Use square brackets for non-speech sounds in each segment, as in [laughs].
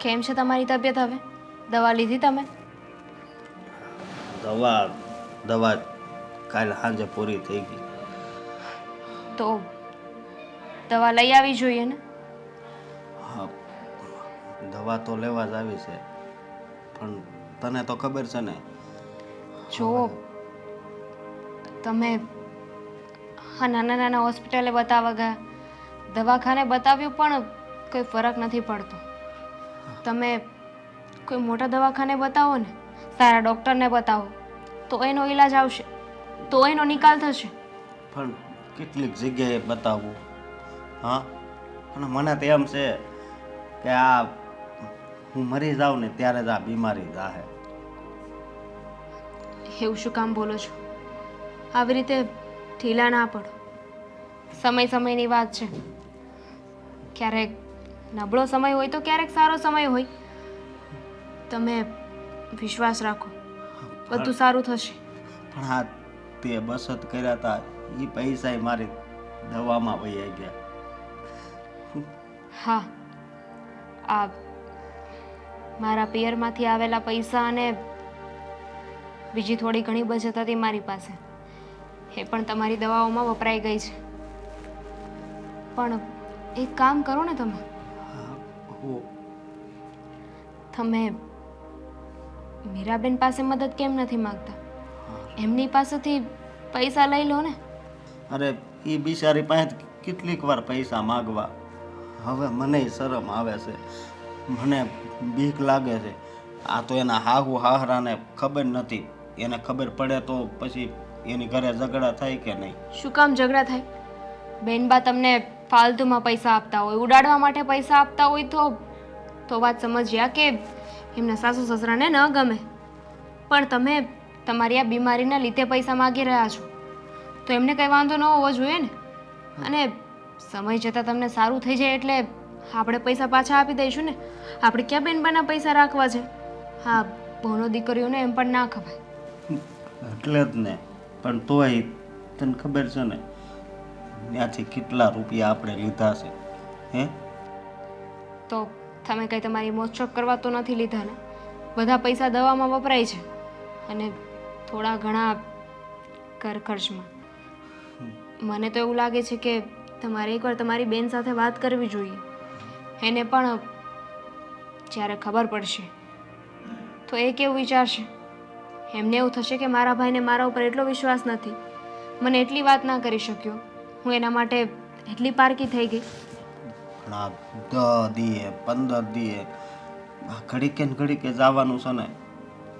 કેમ છે તમારી તબિયત હવે? દવા લીધી તમે? દવા દવા કાલ સાંજે પૂરી થઈ ગઈ. તો દવા લઈ આવી જોઈએ ને? હા દવા તો લેવા જ આવી છે. પણ તને તો ખબર છે ને? જો તમે હા નાના નાના હોસ્પિટલે બતાવવા ગયા. દવાખાને બતાવ્યું પણ કોઈ ફરક નથી પડતો. તમે કોઈ મોટા દવાખાને બતાવો ને સારા ડૉક્ટરને બતાવો તો એનો ઈલાજ આવશે તો એનો નિકાલ થશે. પણ કેટલીક જગ્યાએ બતાવવું હા? અને મને તો એમ છે કે આ હું મરી જાઉં ને ત્યારે જ આ બીમારી જાહે. એવું શું કામ બોલો છો? આવી રીતે ઢીલા ના પડો. સમય સમયની વાત છે. ક્યારેક નબળો સમય હોય તો ક્યારેક સારો સમય હોય. તમે વિશ્વાસ રાખો બધું સારું થશે. પણ આ તે બસત કર્યા હતા એ પૈસા મારે દવામાં વહી ગયા. હા આ મારા પિયરમાંથી આવેલા પૈસા અને બીજી થોડી ઘણી બચત હતી મારી પાસે. એ પણ તમારી દવાઓમાં વપરાઈ ગઈ છે. પણ એક કામ કરો ને તમે. તમે મીરાબેન પાસે મદદ કેમ નથી માંગતા? એમની પાસેથી પૈસા લઈ લો ને. અરે એ બિચારી પાસે કેટલીક વાર પૈસા માગવા. હવે મને શરમ આવે છે. મને બીક લાગે છે. આ તો એના હાહુ હાહરાને ખબર નથી. એને ખબર પડે તો પછી એની ઘરે ઝઘડા થાય કે નહીં? શું કામ ઝઘડા થાય? બેનબા તમને ફાલતુમાં પૈસા આપતા હોય ઉડાડવા માટે પૈસા આપતા હોય તો તો વાત સમજ્યા કે એમના સાસુ સસરાને ન ગમે. પણ તમે તમારી આ બીમારીના લીધે પૈસા માગી રહ્યા છો. તો એમને કંઈ વાંધો ન હોવો જોઈએ ને? અને સમય જતાં તમને સારું થઈ જાય એટલે આપણે પૈસા પાછા આપી દઈશું ને? આપણે ક્યાં બેનબાના પૈસા રાખવા છે? હા બહુનો દીકરીઓને એમ પણ ના ખવાય. એટલે જ ને. પણ તોય તને ખબર છે ને ત્યાંથી કેટલા રૂપિયા આપણે લીધા છે હે? તો તમે કંઈ તમારી મોજશોખ કરવા તો નથી લીધા ને બધા પૈસા દવામાં વપરાય છે. અને થોડા ઘણા ઘર ખર્ચમાં. મને તો એવું લાગે છે કે તમારે એકવાર તમારી બેન સાથે વાત કરવી જોઈએ. એને પણ જ્યારે ખબર પડશે, તો એ કેવું વિચારશે? એમને એવું થશે કે મારા ભાઈને મારા ઉપર એટલો વિશ્વાસ નથી. મને એટલી વાત ના કરી શક્યો. હું એના માટે એટલી પારકી થઈ ગઈ. પણ દ દીએ પંદર દીએ ઘડીકે ને ઘડીકે જવાનું છે ને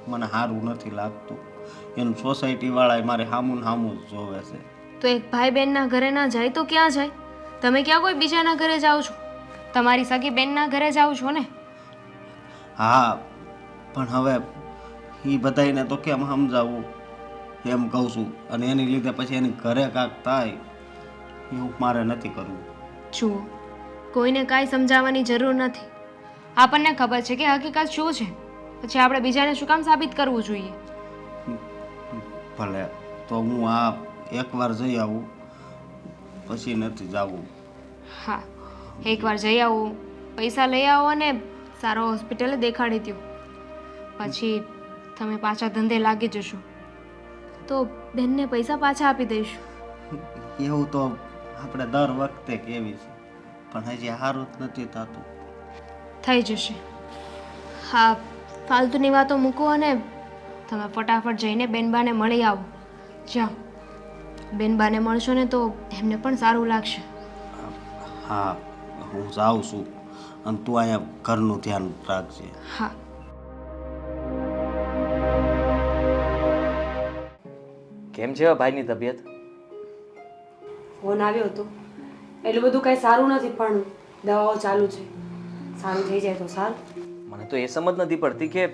મને સારું નથી લાગતું. એનું સોસાયટીવાળાએ મારે હામું સામું જ જોવે છે. તો એક ભાઈ બહેનના ઘરે ના જાય તો ક્યાં જાય? તમે ક્યાં કોઈ બીજાના ઘરે જાઓ છો? તમારી સગી બહેનના ઘરે જાઓ છો ને? હા પણ હવે એ બધાને તો કેમ સમજાવવું એમ કહું છું અને એની લીધે પછી એની ઘરે કાંક થાય એવું મારે નથી કરવું. જુઓ કોઈને કાંઈ સમજાવવાની જરૂર નથી. આપણને ખબર છે કે હકીકત શું છે? પછી આપણે બીજાને શું કામ સાબિત કરવું જોઈએ? ભલે તો હું આ એકવાર જઈ આવું પછી નથી જવું. હા એકવાર જઈ આવું પૈસા લઈ આવો અને સારો હોસ્પિટલે દેખાડી દો પછી તમે પાછા ધંધે લાગી જશો. તો બેનને પૈસા પાછા આપી દઈશું. [laughs] એવું તો આપણે દર વખતે કેવી છે. પણ હજી સારું જ નથી થતું. થઈ જશે. હા ફાલતુની વાતો મૂકો અને તમે ફટાફટ જઈને બેનબાને મળી આવો. જાઓ. બેનબાને મળશો ને તો એમને પણ સારું લાગશે. હા હું જાઉં છું. અને તું અહીંયા ઘરનું ધ્યાન રાખજે. હા. કેમ છે ભાઈની તબિયત? ફોન આવ્યો હતો. એટલું બધું કાંઈ સારું નથી પણ દવાઓ ચાલુ છે. સારું થઈ જાય તો સારું. મને તો એ સમજ નથી પડતી કે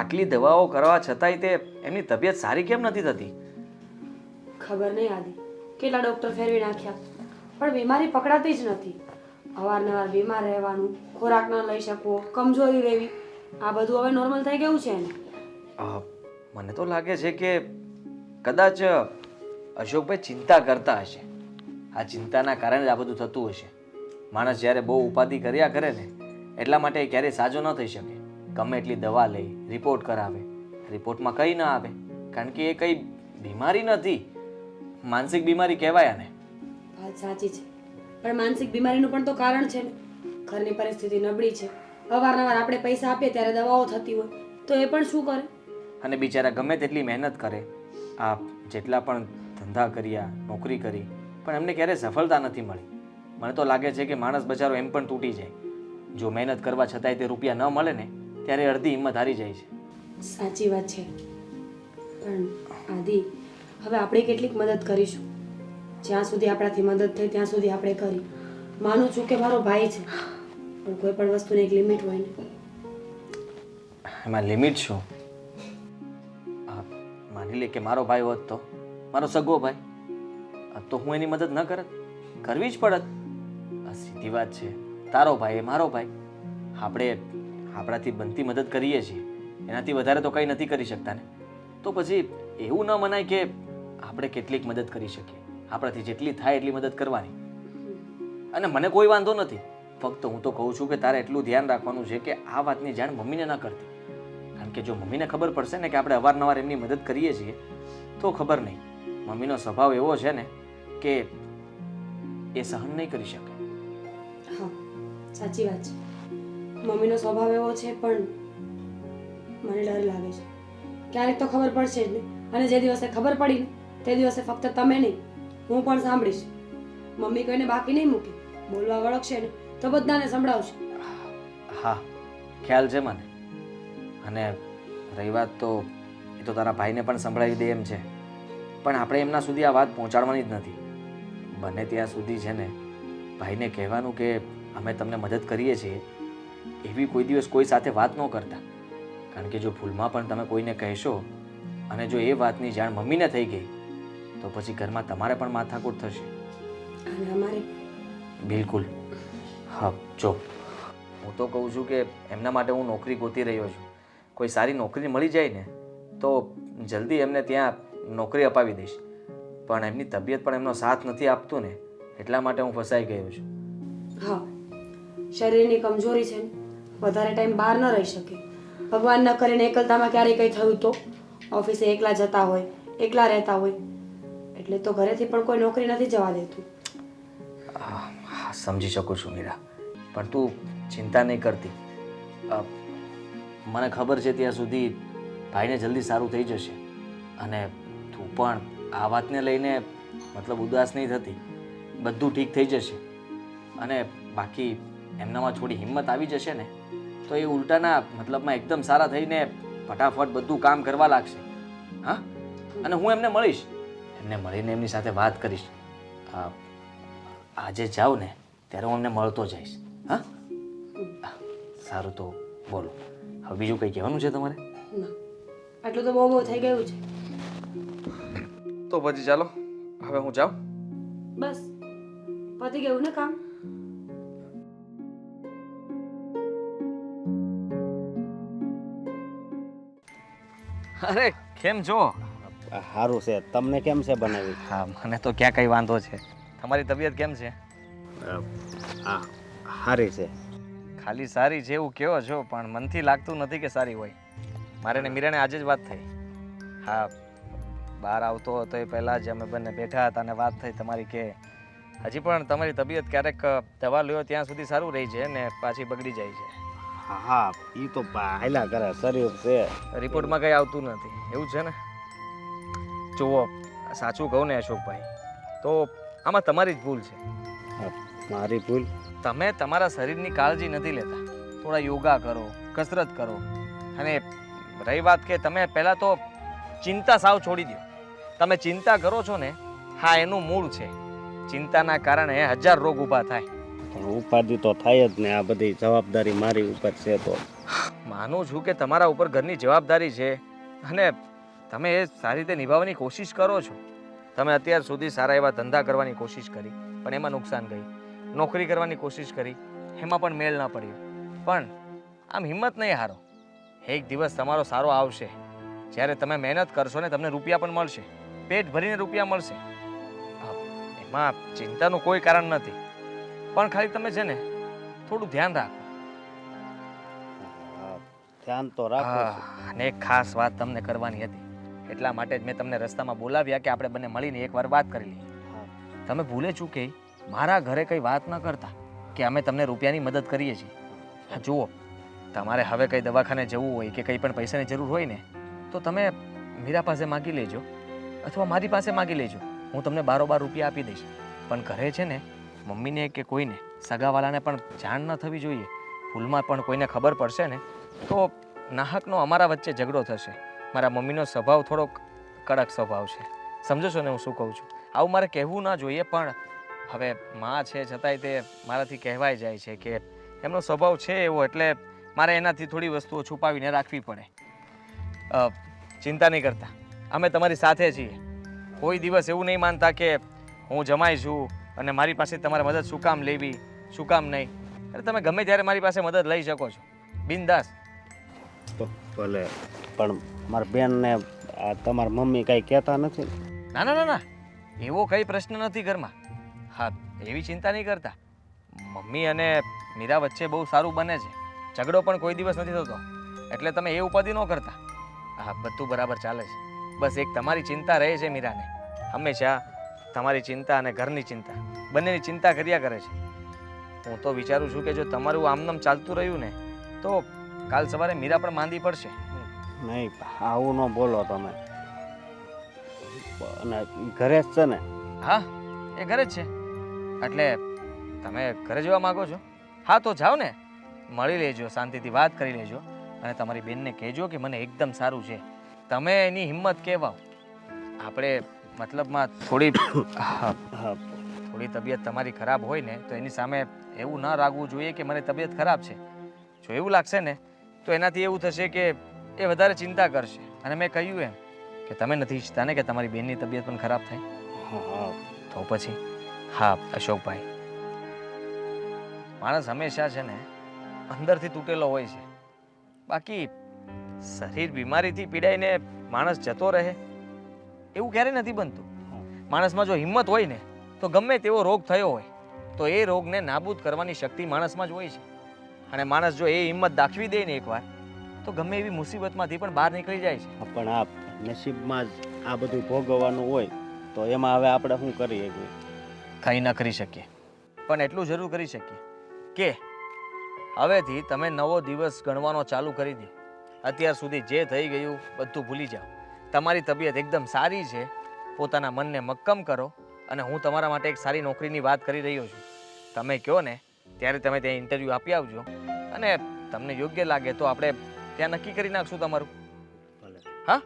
આટલી દવાઓ કરવા છતાંય તે એમની તબિયત સારી કેમ નથી થતી? ખબર નહીં આદિ કેટલા ડૉક્ટર ફેરવી નાખ્યા. પણ બીમારી પકડાતી જ નથી. અવારનવાર બીમાર રહેવાનું ખોરાક ન લઈ શકવો કમજોરી રહેવી આ બધું હવે નોર્મલ થઈ ગયું છે મને તો લાગે છે કે કદાચ અશોકભાઈ ચિંતા કરતા હશે. આ ચિંતાના કારણે જ આ બધું થતું હશે. માણસ જ્યારે બહુ ઉપાધિ કર્યા કરે ને એટલા માટે ક્યારેય સાજો ન થઈ શકે. ગમે એટલી દવા લઈ રિપોર્ટ કરાવે. રિપોર્ટમાં કંઈ ન આવે કારણ કે એ કંઈ બીમારી નથી. માનસિક બીમારી કહેવાય આને. વાત સાચી છે. પણ માનસિક બીમારીનું પણ તો કારણ છે ને. ઘરની પરિસ્થિતિ નબળી છે. અવારનવાર આપણે પૈસા આપીએ ત્યારે દવાઓ થતી હોય તો એ પણ શું કરે? અને બિચારા ગમે તેટલી મહેનત કરે આ જેટલા પણ ધંધા કર્યા નોકરી કરી પણ એમને ક્યારેય સફળતા નથી મળી. મને તો લાગે છે કે માણસ બચારો એમ પણ તૂટી જાય. જો મહેનત કરવા છતાંય તે રૂપિયા ન મળે ને ત્યારે અડધી હિંમત હારી જાય છે. સાચી વાત છે. પણ આદિ હવે આપણે કેટલીક મદદ કરીશું. જ્યાં સુધી આપણાથી મદદ થઈ ત્યાં સુધી આપણે કરી. માનું છું કે મારો ભાઈ છે પણ કોઈ પણ વસ્તુની એક લિમિટ હોય ને. એમાં લિમિટ શું? માની લે કે મારો ભાઈ હોત તો? મારો સગો ભાઈ? તો હું એની મદદ ન કરત. કરવી જ પડત. આ સીધી વાત છે. તારો ભાઈ એ મારો ભાઈ. આપણે આપણાથી બનતી મદદ કરીએ છીએ. એનાથી વધારે તો કંઈ નથી કરી શકતા ને. તો પછી એવું ન મનાય કે આપણે કેટલીક મદદ કરી શકીએ. આપણાથી જેટલી થાય એટલી મદદ કરવાની. અને મને કોઈ વાંધો નથી. ફક્ત હું તો કહું છું કે તારે એટલું ધ્યાન રાખવાનું છે કે આ વાતની જાણ મમ્મીને ન કરતી. કારણ કે જો મમ્મીને ખબર પડશે ને કે આપણે અવારનવાર એમની મદદ કરીએ છીએ, તો ખબર નહીં. મમ્મીનો સ્વભાવ એવો છે ને કે એ સહન નહીં કરી શકે. હા સાચી વાત છે. મમ્મીનો સ્વભાવ એવો છે પણ મને ડર લાગે છે. ક્યારેક તો ખબર પડશે જ ને. અને જે દિવસે ખબર પડી ને તે દિવસે ફક્ત તમે નહીં હું પણ સાંભળીશ. મમ્મી કોઈને બાકી નહીં મૂકી બોલવા વળગશે ને તો બધાને સંભળાવશે. હા ખ્યાલ છે મને. અને રહી વાત તો એ તો તારા ભાઈને પણ સંભળાવી દે એમ છે. પણ આપણે એમના સુધી આ વાત પહોંચાડવાની જ નથી. બને ત્યાં સુધી છે ને ભાઈને કહેવાનું કે અમે તમને મદદ કરીએ છીએ એવી કોઈ દિવસ કોઈ સાથે વાત ન કરતા. કારણ કે જો ભૂલમાં પણ તમે કોઈને કહેશો અને જો એ વાતની જાણ મમ્મીને થઈ ગઈ તો પછી ઘરમાં તમારે પણ માથાકૂટ થશે. બિલકુલ. હા જો. હું તો કહું છું કે એમના માટે હું નોકરી ગોતી રહ્યો છું. કોઈ સારી નોકરી મળી જાય ને તો જલ્દી એમને ત્યાં નોકરી અપાવી દઈશ. પણ એમની તબિયત પણ એમનો સાથ નથી આપતું ને એટલા માટે હું ફસાઈ ગયો છું. હા શરીરની કમજોરી છે ને વધારે ટાઈમ બહાર ન રહી શકે. ભગવાન ન કરીને એકલતામાં ક્યારેય કંઈ થયું તો? ઓફિસે એકલા જતા હોય એકલા રહેતા હોય એટલે તો ઘરેથી પણ કોઈ નોકરી નથી જવા દેતું. સમજી શકું છું મીરા પણ તું ચિંતા નહીં કરતી. મને ખબર છે ત્યાં સુધી ભાઈને જલ્દી સારું થઈ જશે અને તું પણ આ વાતને લઈને મતલબ ઉદાસ નહીં થતી. બધું ઠીક થઈ જશે. અને બાકી એમનામાં થોડી હિંમત આવી જશે ને, તો એ ઉલટાના મતલબમાં એકદમ સારા થઈને ફટાફટ બધું કામ કરવા લાગશે. હા? અને હું એમને મળીશ. એમને મળીને એમની સાથે વાત કરીશ. આજે જાઉં ને, ત્યારે હું એમને મળતો જઈશ. હા? સારું તો બોલો. હવે બીજું કંઈ કહેવાનું છે તમારે? આટલું તો બહુ બહુ થઈ ગયું છે. તો પછી ચાલો. હવે હું જાઉં? બસ. પતી ગયું ને કામ? અરે કેમ છો? સારું છે. તમને કેમ છે બનાવી? હા મને તો ક્યાં કંઈ વાંધો છે. તમારી તબિયત કેમ છે? હા સારી છે. ખાલી સારી છે એવું કહો છો પણ મનથી લાગતું નથી કે સારી હોય. મારે ને મીરાને આજે જ વાત થઈ. હા બહાર આવતો હતો એ પહેલાં જ અમે બંને બેઠા હતા અને વાત થઈ તમારી કે હજી પણ તમારી તબિયત ક્યારેક દવા લ્યો ત્યાં સુધી સારું રહી છે ને પાછી બગડી જાય છે? હા એ તો હાયલા કરે શરીર છે. રિપોર્ટમાં કંઈ આવતું નથી. એવું છે ને? જુઓ સાચું કહું ને અશોકભાઈ તો આમાં તમારી જ ભૂલ છે. મારી ભૂલ? તમે તમારા શરીરની કાળજી નથી લેતા. થોડા યોગા કરો કસરત કરો. અને રહી વાત કે તમે પહેલાં તો ચિંતા સાવ છોડી દો તમે ચિંતા કરો છો ને હા એનું મૂળ છે. ચિંતાના કારણે હજાર રોગ ઊભા થાય. પણ ઉપાધિ તો થાય જ ને આ બધી જવાબદારી મારી ઉપર છે તો. માનું છું કે તમારા ઉપર ઘરની જવાબદારી છે અને તમે એ સારી રીતે નિભાવવાની કોશિશ કરો છો. તમે અત્યાર સુધી સારા એવા ધંધા કરવાની કોશિશ કરી પણ એમાં નુકસાન ગઈ નોકરી કરવાની કોશિશ કરી એમાં પણ મેળ ન પડ્યો. પણ આમ હિંમત નહીં હારો. એક દિવસ તમારો સારો આવશે. જ્યારે તમે મહેનત કરશો ને તમને રૂપિયા પણ મળશે. પેટ ભરીને રૂપિયા મળશે. એમાં ચિંતાનું કોઈ કારણ નથી. પણ ખાલી તમે છે ને થોડું ધ્યાન રાખો. ધ્યાન તો રાખો અને એક ખાસ વાત તમને કરવાની હતી. એટલા માટે જ મેં તમને રસ્તામાં બોલાવ્યા કે આપણે બંને મળીને એકવાર વાત કરી લઈએ. તમે ભૂલે ચૂકે મારા ઘરે કંઈ વાત ન કરતા કે અમે તમને રૂપિયાની મદદ કરીએ છીએ. જુઓ તમારે હવે કંઈ દવાખાને જવું હોય કે કંઈ પણ પૈસાની જરૂર હોય ને તો તમે મીરા પાસે માગી લેજો. અથવા મારી પાસે માગી લેજો. હું તમને બારોબાર રૂપિયા આપી દઈશ. પણ ઘરે છે ને, મમ્મીને કે કોઈને, સગાવાલાને પણ જાણ ન થવી જોઈએ. ભૂલમાં પણ કોઈને ખબર પડશે ને, તો નાહકનો અમારા વચ્ચે ઝઘડો થશે. મારા મમ્મીનો સ્વભાવ થોડોક કડક સ્વભાવ છે. સમજો છો ને હું શું કહું છું? આવું મારે કહેવું ના જોઈએ, પણ હવે મા છે છતાંય તે મારાથી કહેવાય જાય છે કે એમનો સ્વભાવ છે એવો એટલે મારે એનાથી થોડી વસ્તુઓ છુપાવીને રાખવી પડે. ચિંતા નહીં કરતા. અમે તમારી સાથે છીએ. કોઈ દિવસ એવું નહીં માનતા કે હું જમાઈ છું અને મારી પાસે તમારે મદદ શું કામ લેવી શું કામ નહીં. અરે તમે ગમે ત્યારે મારી પાસે મદદ લઈ શકો છો. બિંદાસ. તો ભલે પણ મારા બેનને આ તમારા મમ્મી કાંઈ કહેતા નથી? ને? ના ના ના. ના એવો કંઈ પ્રશ્ન નથી ઘરમાં. હા એવી ચિંતા નહીં કરતા. મમ્મી અને મીરા વચ્ચે બહુ સારું બને છે. ઝઘડો પણ કોઈ દિવસ નથી થતો. એટલે તમે એ ઉપાધિ ન કરતા. હા બધું બરાબર ચાલે છે. બસ એક તમારી ચિંતા રહે છે મીરાને. હંમેશા તમારી ચિંતા અને ઘરની ચિંતા. બંનેની ચિંતા કર્યા કરે છે. હું તો વિચારું છું કે જો તમારું આમનામ ચાલતું રહ્યું ને તો કાલ સવારે મીરા પણ માંદી પડશે. નહીં આવું ન બોલો તમે. અને ઘરે જ છે ને? હા એ ઘરે જ છે. એટલે તમે ઘરે જવા માંગો છો? હા તો જાઓ ને. મળી લેજો શાંતિથી વાત કરી લેજો. અને તમારી બેનને કહેજો કે મને એકદમ સારું છે. તમે એની હિંમત કહેવાઓ આપણે મતલબમાં થોડી [coughs] થોડી તબિયત તમારી ખરાબ હોય ને તો એની સામે એવું ન રાખવું જોઈએ કે મારી તબિયત ખરાબ છે. જો એવું લાગશે ને તો એનાથી એવું થશે કે એ વધારે ચિંતા કરશે. અને મેં કહ્યું એમ કે તમે નથી ઈચ્છતા ને કે તમારી બેનની તબિયત પણ ખરાબ થાય. તો પછી? હા અશોકભાઈ. માણસ હંમેશા છે ને અંદરથી તૂટેલો હોય છે. બાકી શરીર બીમારીથી પીડાઈને માણસ જતો રહે એવું ક્યારેય નથી બનતું. માણસમાં જો હિંમત હોય ને તો ગમે તેવો રોગ થયો હોય તો એ રોગને નાબૂદ કરવાની શક્તિ માણસમાં જ હોય છે. અને માણસ જો એ હિંમત દાખવી દે ને એકવાર તો ગમે એવી મુસીબતમાંથી પણ બહાર નીકળી જાય છે. પણ આ નસીબમાં જ આ બધું ભોગવવાનું હોય તો એમાં હવે આપણે શું કરીએ કોઈ ન કરી શકીએ. પણ એટલું જરૂર કરી શકીએ કે હવેથી તમે નવો દિવસ ગણવાનો ચાલુ કરી દે. અત્યાર સુધી જે થઈ ગયું બધું ભૂલી જાઓ. તમારી તબિયત એકદમ સારી છે. પોતાના મનને મક્કમ કરો અને હું તમારા માટે એક સારી નોકરીની વાત કરી રહ્યો છું. તમે કહો ને ત્યારે તમે ત્યાં ઇન્ટરવ્યૂ આપી આવજો. અને તમને યોગ્ય લાગે તો આપણે ત્યાં નક્કી કરી નાખશું તમારું. હા?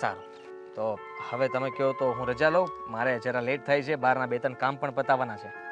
સારું. તો હવે તમે કહો તો હું રજા લઉં. મારે જરા લેટ થાય છે. બહારના બે ત્રણ કામ પણ પતાવવાના છે.